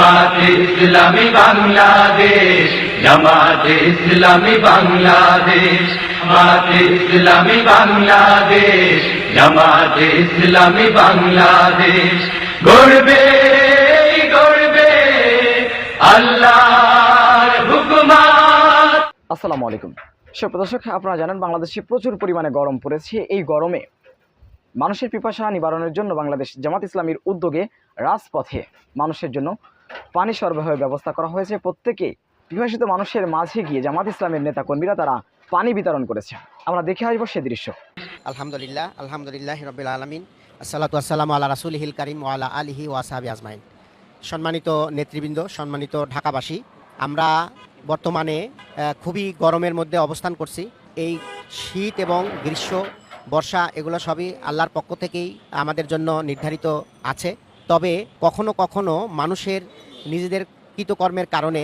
জামাতে ইসলামী বাংলাদেশ, জামাতে ইসলামী বাংলাদেশ, জামাতে ইসলামী বাংলাদেশ, জামাতে ইসলামী বাংলাদেশ। গড়বে গড়বে আল্লাহর হুকুমাত। আসসালামু আলাইকুম। সুপ্রিয় দর্শক, আপনারা জানেন বাংলাদেশে প্রচুর পরিমাণে গরম পড়েছে। এই গরমে মানুষের পিপাসা নিবারণের জন্য বাংলাদেশ জামাত ইসলামীর উদ্যোগে রাজপথে মানুষের জন্য পানি সরবরাহের ব্যবস্থা করা হয়েছে। প্রত্যেকে পিপাসিত মানুষের মাঝে গিয়ে জামাত ইসলামের নেতাকর্মীরা তারা পানি বিতরণ করেছে। আমরা দেখে আসব সে দৃশ্য। আলহামদুলিল্লাহ আলহামদুলিল্লাহ রবিল আলমিন। আসসালাতু আসসালামু আল্লাহ রাসুল হিল করিম ওয়ালা আলিহি ওয়াসাহাবি আজমাইন। সম্মানিত নেতৃবৃন্দ, সম্মানিত ঢাকাবাসী, আমরা বর্তমানে খুবই গরমের মধ্যে অবস্থান করছি। এই শীত এবং গ্রীষ্ম বর্ষা, এগুলো সবই আল্লাহর পক্ষ থেকেই আমাদের জন্য নির্ধারিত আছে। তবে কখনো কখনো মানুষের নিজেদের কৃতকর্মের কারণে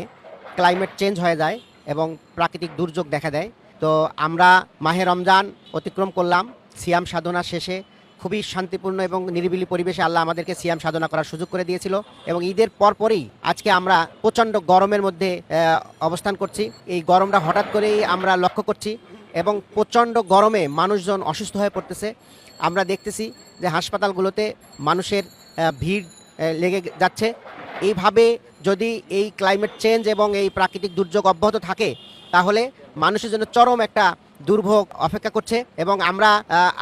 ক্লাইমেট চেঞ্জ হয়ে যায় এবং প্রাকৃতিক দুর্যোগ দেখা দেয়। তো আমরা মাহে রমজান অতিক্রম করলাম, সিয়াম সাধনা শেষে খুবই শান্তিপূর্ণ এবং নিরিবিলি পরিবেশে আল্লাহ আমাদেরকে সিয়াম সাধনা করার সুযোগ করে দিয়েছিল এবং ঈদের পরপরই আজকে আমরা প্রচণ্ড গরমের মধ্যে অবস্থান করছি। এই গরমটা হঠাৎ করেই আমরা লক্ষ্য করছি এবং প্রচণ্ড গরমে মানুষজন অসুস্থ হয়ে পড়তেছে। আমরা দেখতেছি যে হাসপাতালগুলোতে মানুষের ভিড় লেগে যাচ্ছে। এইভাবে যদি এই ক্লাইমেট চেঞ্জ এবং এই প্রাকৃতিক দুর্যোগ অব্যাহত থাকে, তাহলে মানুষের জন্য চরম একটা দুর্ভোগ অপেক্ষা করছে এবং আমরা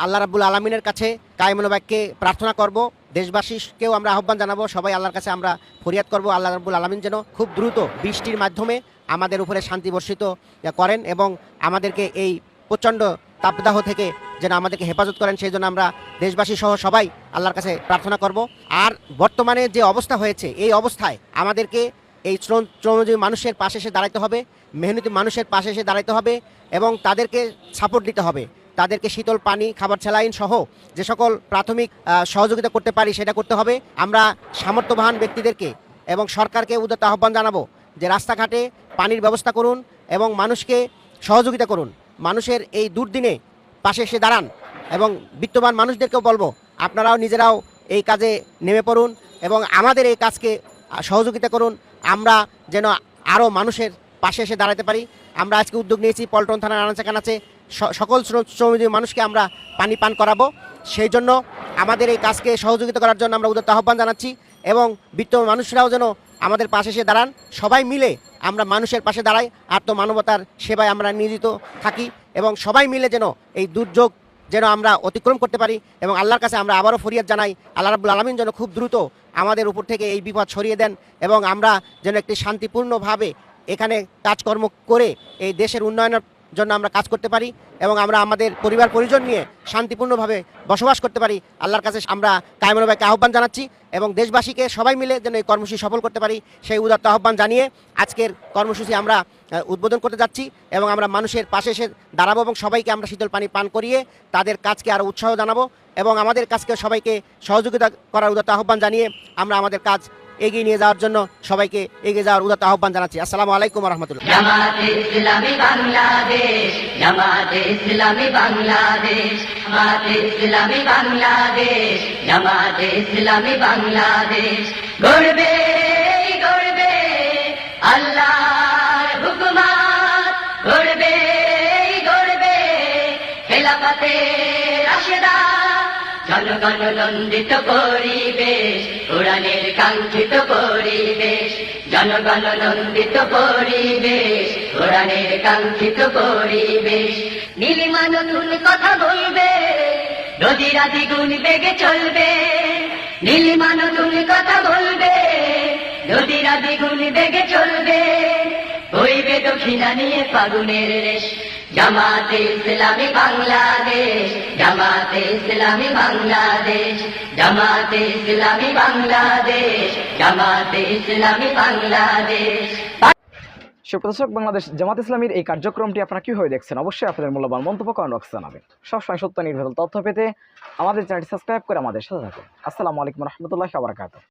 আল্লাহ রাব্বুল আলমিনের কাছে কায়মনোবাক্যে প্রার্থনা করব। দেশবাসীকেও আমরা আহ্বান জানাব, সবাই আল্লাহর কাছে আমরা ফরিয়াদ করব। আল্লাহ রাব্বুল আলমিন যেন খুব দ্রুত বৃষ্টির মাধ্যমে আমাদের উপরে শান্তি বর্ষিত করেন এবং আমাদেরকে এই প্রচণ্ড তাপদাহ থেকে যেন আমাদেরকে হেফাজত করেন, সেই জন্য আমরা দেশবাসী সহ সবাই আল্লাহর কাছে প্রার্থনা করব। আর বর্তমানে যে অবস্থা হয়েছে, এই অবস্থায় আমাদেরকে এই শ্রম, শ্রমজীবী মানুষের পাশে এসে দাঁড়াতে হবে, মেহনতি মানুষের পাশে এসে দাঁড়াতে হবে এবং তাদেরকে সাপোর্ট দিতে হবে। তাদেরকে শীতল পানি, খাবার স্যালাইন সহ যে সকল প্রাথমিক সহযোগিতা করতে পারি, সেটা করতে হবে। আমরা সামর্থ্যবান ব্যক্তিদেরকে এবং সরকারকে উদ্যত আহ্বান জানাব যে রাস্তাঘাটে পানির ব্যবস্থা করুন এবং মানুষকে সহযোগিতা করুন। মানুষের এই দুর্দিনে পাশে এসে দাঁড়ান এবং বিত্তবান মানুষদেরকেও বলব, আপনারাও নিজেরাও এই কাজে নেমে পড়ুন এবং আমাদের এই কাজকে সহযোগিতা করুন। আমরা যেন আরও মানুষের পাশে এসে দাঁড়াতে পারি। আমরা আজকে উদ্যোগ নিয়েছি পল্টন থানার আনাচে কানাচে। সকল শ্রম- শ্রমজীবী মানুষকে আমরা পানি পান করাবো। সেই জন্য আমাদের এই কাজকে সহযোগিতা করার জন্য আমরা উদ্যোগ আহ্বান জানাচ্ছি এবং বিত্ত মানুষরাও যেন আমাদের পাশে এসে দাঁড়ান। সবাই মিলে আমরা মানুষের পাশে দাঁড়াই, আত্মমানবতার সেবায় আমরা নিয়োজিত থাকি এবং সবাই মিলে যেন এই দুর্যোগ যেন আমরা অতিক্রম করতে পারি এবং আল্লাহর কাছে আমরা আবারও ফরিয়াদ জানাই, আল্লাহ রাবুল আলমিন যেন খুব দ্রুত আমাদের উপর থেকে এই বিপদ সরিয়ে দেন এবং আমরা যেন একটি শান্তিপূর্ণভাবে এখানে কাজকর্ম করে এই দেশের উন্নয়নের জন্য আমরা কাজ করতে পারি এবং আমরা আমাদের পরিবার পরিজন নিয়ে শান্তিপূর্ণভাবে বসবাস করতে পারি। আল্লাহর কাছে আমরা কায়মনোবাইকে আহ্বান জানাচ্ছি এবং দেশবাসীকে সবাই মিলে যেন এই কর্মসূচি সফল করতে পারি, সেই উদাত্ত আহ্বান জানিয়ে আজকের কর্মসূচি আমরা উদ্বোধন করতে যাচ্ছি এবং আমরা মানুষের পাশে এসে দাঁড়াবো এবং সবাইকে আমরা শীতল পানি পান করিয়ে তাদের কাজকে আরও উৎসাহ জানাব এবং আমাদের কাজকে সবাইকে সহযোগিতা করার উদাত্ত আহ্বান জানিয়ে আমরা আমাদের কাজ এগিয়ে নিয়ে যাওয়ার জন্য সবাইকে এগিয়ে যাওয়ার উদাত্ত আহ্বান জানাচ্ছি। আসসালামু আলাইকুম রহমতুল্লাহ। বাংলাদেশ জনগণ নন্দিত পরিবেশ কোরআনের কাঙ্ক্ষিত পরিবেশ জনগণ নন্দিত পরিবেশ কোরআনের কাঙ্ক্ষিত পরিবেশ। নীলিমা নতুন কথা বলবে, নদীরা দ্বিগুণ বেগে চলবে। নীলিমা নতুন কথা বলবে, নদীরা দ্বিগুণ বেগে চলবে। বইবে দক্ষিণা নিয়ে ফাগুনের রেশ জামাতে ইসলামী বাংলাদেশ, জামাতে ইসলামী বাংলাদেশ, জামাতে ইসলামী বাংলাদেশ, জামাতে ইসলামী বাংলাদেশ। সুপ্রদর্শক, বাংলাদেশ জামাত ইসলামীর এই কার্যক্রমটি আপনারা কীভাবে দেখছেন? অবশ্যই আপনাদের মূল্যবান মন্তব্য করেন রক্স জানাবেন। সবসময় সত্য নির্ভর তথ্য পেতে আমাদের চ্যানেলটি সাবস্ক্রাইব করে আমাদের সাথে থাকুন। আসসালামু আলাইকুম রহমতুল্লাহ আবরাকাত